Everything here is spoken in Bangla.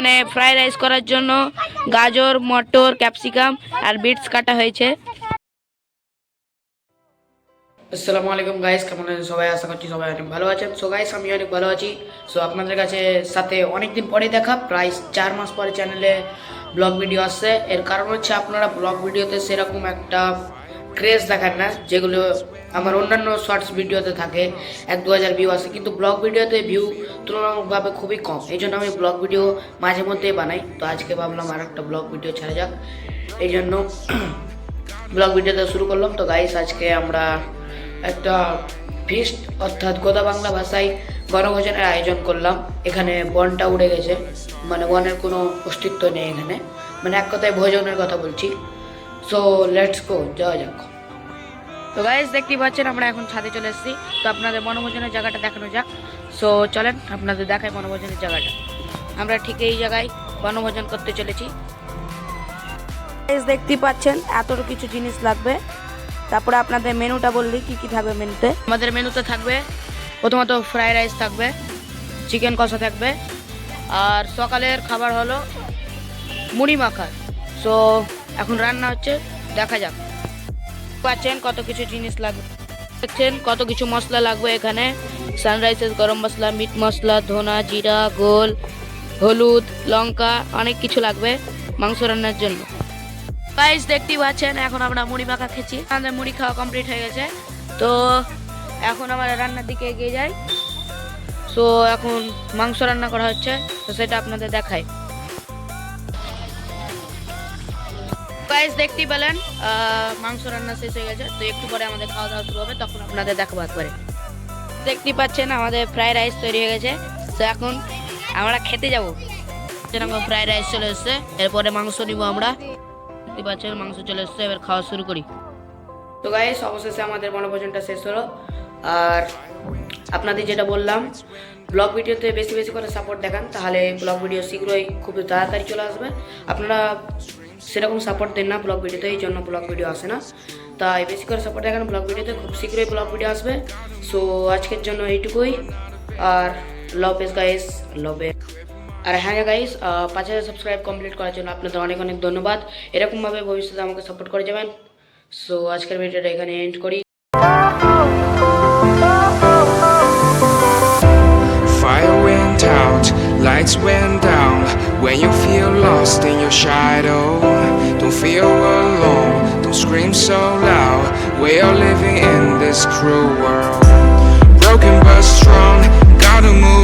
এখানে ফ্রাইড রাইস করার জন্য গাজর, মটর ক্যাপসিকাম আর বিটস কাটা হয়েছে। আসসালামু আলাইকুম গাইস কেমন আছেন সবাই? আশা করছি সবাই অনেক ভালো আছেন। সো গাইস আমি অনেক ভালো আছি। সো আপনাদের কাছে সাথে অনেক দিন পরে দেখা, প্রায় চার মাস পরে চ্যানেলে ব্লগ ভিডিও আসছে। এর কারণ হচ্ছে আপনারা ব্লগ ভিডিওতে সেরকম একটা ক্রেজ দেখান না, যেগুলো আমার অন্যান্য শর্টস ভিডিওতে থাকে, এক দু হাজার ভিউ আসে কিন্তু ব্লগ ভিডিওতে ভিউ তুলনামূলকভাবে খুবই কম। এই জন্য আমি ব্লগ ভিডিও মাঝে মধ্যেই বানাই। তো আজকে ভাবলাম আর একটা ব্লগ ভিডিও ছাড়া যাক। এই জন্য ব্লগ ভিডিওটা শুরু করলাম। তো গাইস আজকে আমরা একটা ফিস্ট অর্থাৎ গোদা বাংলা ভাষায় বনভোজনের আয়োজন করলাম। এখানে বনটা উড়ে গেছে। মানে বনের কোনো অস্তিত্ব নেই এখানে। মানে এক কথায় ভোজনের কথা বলছি। সো লেটস গো যাওয়া যাক তো গাইস দেখতেই পাচ্ছেন, আমরা এখন ছাদে চলে এসেছি। তো আপনাদের বনভোজনের জায়গাটা দেখানো যাক। সো চলেন, আপনাদের দেখাই বনভোজনের জায়গাটা। আমরা ঠিক এই জায়গায় বনভোজন করতে চলেছি। দেখতেই পাচ্ছেন এত কিছু জিনিস লাগবে। তারপরে আপনাদের মেনুটা বললি, কি কি থাকবে মেনুতে? আমাদের মেনুতে থাকবে, প্রথমত ফ্রাইড রাইস থাকবে চিকেন কষা থাকবে। আর সকালের খাবার হলো মুড়ি মাখা। সো এখন রান্না হচ্ছে, দেখা যাক। পাচ্ছেন কত কিছু জিনিস লাগবে। দেখছেন কত কিছু মশলা লাগবে এখানে। সানরাইসেস গরম মশলা মিট মশলা, ধনা, জিরা, গোল, হলুদ, লঙ্কা, অনেক কিছু লাগবে মাংস রান্নার জন্য। গাইস দেখতেই পাচ্ছেন, এখন আমরা মুড়ি মাখা খেয়েছি। আমাদের মুড়ি খাওয়া কমপ্লিট হয়ে গেছে। তো, এখন আমরা রান্নার দিকে এগিয়ে যাই। সো এখন মাংস রান্না করা হচ্ছে। তো সেটা আপনাদের দেখাই। গাইস দেখতেই পেলেন মাংস রান্না শেষ হয়ে গেছে, তো একটু পরে আমাদের খাওয়া দাওয়া শুরু হবে, তখন আপনাদের দেখাবো একবারে। দেখতেই পাচ্ছেন, আমাদের ফ্রাইড রাইস তৈরি হয়ে গেছে, তো এখন আমরা খেতে যাব। যেরকম ফ্রাইড রাইস চলে এসছে, এরপরে মাংস নিব আমরা। দেখতে পাচ্ছেন, মাংস চলে এসছে, এবার খাওয়া শুরু করি। তো গাইস অবশেষে আমাদের বনভোজনটা শেষ হলো। আর আপনাদের যেটা বললাম ব্লগ ভিডিওতে বেশি বেশি করে সাপোর্ট দেখান, তাহলে ব্লগ ভিডিও শীঘ্রই খুব তাড়াতাড়ি চলে আসবে। আপনারা সেরকম সাপোর্ট দেন না ব্লগ ভিডিওতে এই জন্য ব্লগ ভিডিও আসে না। তাই বেশি করে সাপোর্ট দেখান ব্লগ ভিডিওতে খুব শীঘ্রই ব্লগ ভিডিও আসবে। সো আজকের জন্য এইটুকুই। আর লভ এস গাইস লভ আর হ্যাঁ গাইস পাঁচ হাজার সাবস্ক্রাইব কমপ্লিট করার জন্য আপনাদের অনেক অনেক ধন্যবাদ। এরকমভাবে ভবিষ্যতে আমাকে সাপোর্ট করে যাবেন। সো আজকের ভিডিওটা এখানে এন্ড করি। Lights went down. When you feel lost in your shadow, don't feel alone, don't scream so loud. We are living in this cruel world. Broken but strong, gotta move